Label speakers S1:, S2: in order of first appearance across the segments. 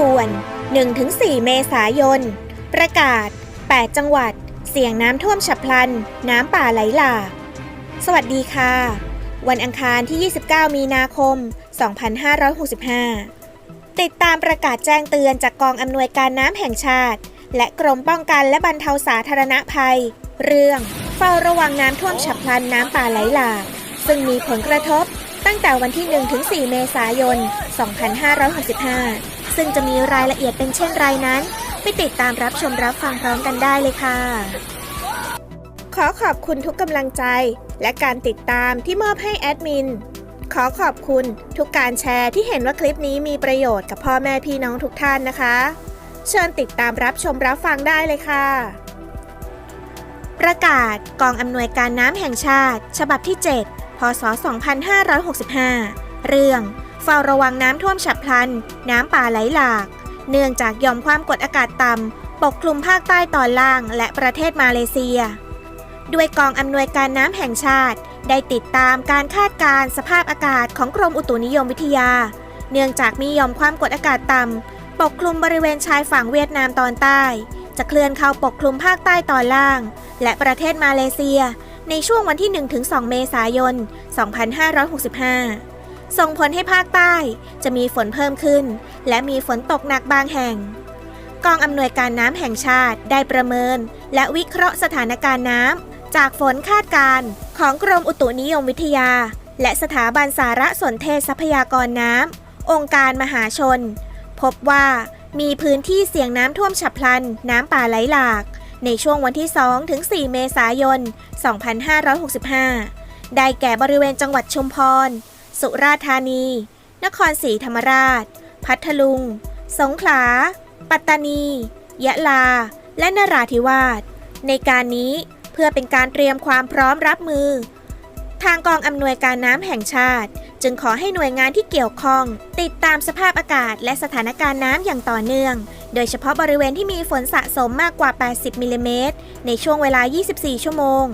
S1: 1-4 เมษายน ประกาศ 8 จังหวัด เสี่ยงน้ำท่วมฉับพลัน น้ำป่าไหลหลาก สวัสดีค่ะ วันอังคารที่ 29 มีนาคม 2565 ติดตามประกาศแจ้งเตือนจากกองอำนวยการน้ำแห่งชาติ และกรมป้องกันและบรรเทาสาธารณภัย เรื่องเฝ้าระวังน้ำท่วมฉับพลันน้ำป่าไหลหลาก ซึ่งมีผลกระทบตั้งแต่วันที่ 1-4 เมษายน 2565 ซึ่งจะมีรายละเอียดเป็นเช่นไรนั้น ไปติดตามรับชมรับฟังพร้อมกันได้เลยค่ะ ขอขอบคุณทุกกำลังใจ และการติดตามที่มอบให้แอดมิน ขอขอบคุณทุกการแชร์ที่เห็นว่าคลิปนี้มีประโยชน์กับพ่อแม่พี่น้องทุกท่านนะคะ เชิญติดตามรับชมรับฟังได้เลยค่ะประกาศกองอำนวยการน้ำแห่งชาติ ฉบับที่ 7 พศ 2565 เรื่อง เฝ้าระวังน้ำท่วมฉับพลัน น้ำป่าไหลหลาก เนื่องจากยอมความกดอากาศต่ำปกคลุมภาคใต้ตอนล่างและประเทศมาเลเซีย ด้วยกองอำนวยการน้ำแห่งชาติ ได้ติดตามการคาดการณ์สภาพอากาศของกรมอุตุนิยมวิทยา เนื่องจากมียอมความกดอากาศต่ำปกคลุมบริเวณชายฝั่งเวียดนามตอนใต้ จะเคลื่อนเข้าปกคลุมภาคใต้ตอนล่าง และประเทศมาเลเซีย ในช่วงวันที่ 1-2 เมษายน 2565 ส่งผลให้ภาคใต้จะมีฝนเพิ่มขึ้น และมีฝนตกหนักบางแห่ง กองอำนวยการน้ำแห่งชาติได้ประเมิน และวิเคราะห์สถานการณ์น้ำจากฝนคาดการณ์ของกรมอุตุนิยมวิทยา และสถาบันสารสนเทศทรัพยากรน้ำองค์การมหาชน พบว่ามีพื้นที่เสี่ยงน้ำท่วมฉับพลัน น้ำป่าไหลหลาก ในช่วงวันที่ 2 ถึง 4 เมษายน 2565 ได้แก่บริเวณจังหวัดชุมพร สุราษฎร์ธานี นครศรีธรรมราช พัทลุง สงขลา ปัตตานี ยะลา และนราธิวาส ในการนี้เพื่อเป็นการเตรียมความพร้อมรับมือ ทางกองอำนวยการน้ำแห่งชาติ จึงขอให้หน่วยงานที่เกี่ยวข้อง ติดตามสภาพอากาศและสถานการณ์น้ำอย่างต่อเนื่อง โดยเฉพาะบริเวณที่มีฝนสะสมมากกว่า 80มิลลิเมตรในช่วงเวลา 24 ชั่วโมง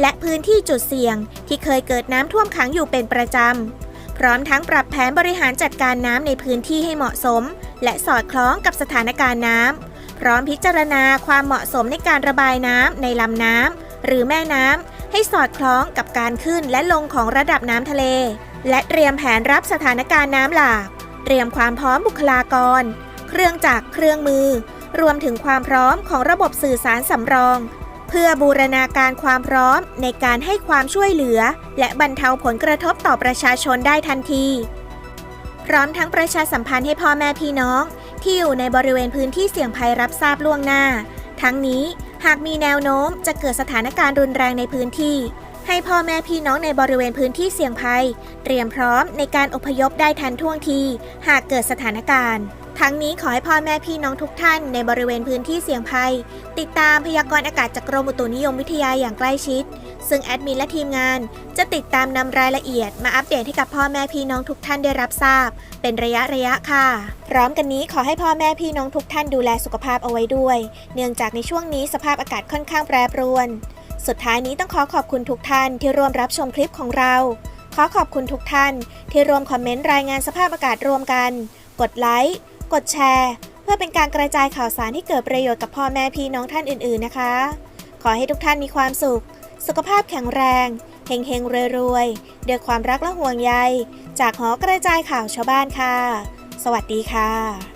S1: และพื้นที่จุดเสี่ยงที่เคยเกิดน้ำท่วมขังอยู่เป็นประจำ พร้อมทั้งปรับแผนบริหารจัดการน้ำในพื้นที่ให้เหมาะสม และสอดคล้องกับสถานการณ์น้ำพร้อมพิจารณาความเหมาะสมในการระบายน้ำในลำน้ำหรือแม่น้ำให้สอดคล้องกับการขึ้นและลงของระดับน้ำทะเล และเตรียมแผนรับสถานการณ์น้ำหลาก เตรียมความพร้อมบุคลากร เครื่องจักรเครื่องมือ รวมถึงความพร้อมของระบบสื่อสารสำรอง เพื่อบูรณาการความพร้อมในการให้ความช่วยเหลือ และบรรเทาผลกระทบต่อประชาชนได้ทันที พร้อมทั้งประชาสัมพันธ์ให้พ่อแม่พี่น้อง ที่อยู่ในบริเวณพื้นที่เสี่ยงภัยรับทราบล่วงหน้า ทั้งนี้หากมีแนวโน้มจะเกิดสถานการณ์รุนแรงในพื้นที่ ให้พ่อแม่พี่น้องในบริเวณพื้นที่เสี่ยงภัย เตรียมพร้อมในการอพยพได้ทันท่วงที หากเกิดสถานการณ์ ทั้งนี้ขอให้พ่อแม่พี่น้องทุกท่านในบริเวณพื้นที่เสี่ยงภัย ติดตามพยากรณ์อากาศจากกรมอุตุนิยมวิทยาอย่างใกล้ชิด ซึ่งแอดมินและทีมงาน จะติดตามนำรายละเอียด มาอัปเดตให้กับพ่อแม่พี่น้องทุกท่านได้รับทราบ เป็นระยะระยะค่ะ พร้อมกันนี้ขอให้พ่อแม่พี่น้องทุกท่านดูแลสุขภาพเอาไว้ด้วย เนื่องจากในช่วงนี้สภาพอากาศค่อนข้างแปรปรวน สุดท้ายนี้ต้องขอขอบคุณทุกท่านที่ร่วมรับชมคลิปของเรา ขอขอบคุณทุกท่าน ที่ร่วมคอมเมนต์รายงานสภาพอากาศรวมกัน กดไลค์ กดแชร์ เพื่อเป็นการกระจายข่าวสารที่เกิดประโยชน์กับพ่อแม่พี่น้องท่านอื่น ๆนะคะ ขอให้ทุกท่านมีความสุข สุขภาพแข็งแรงเฮงเฮงรวยๆด้วยความรักและห่วงใย จากหอกระจายข่าวชาวบ้านค่ะ สวัสดีค่ะ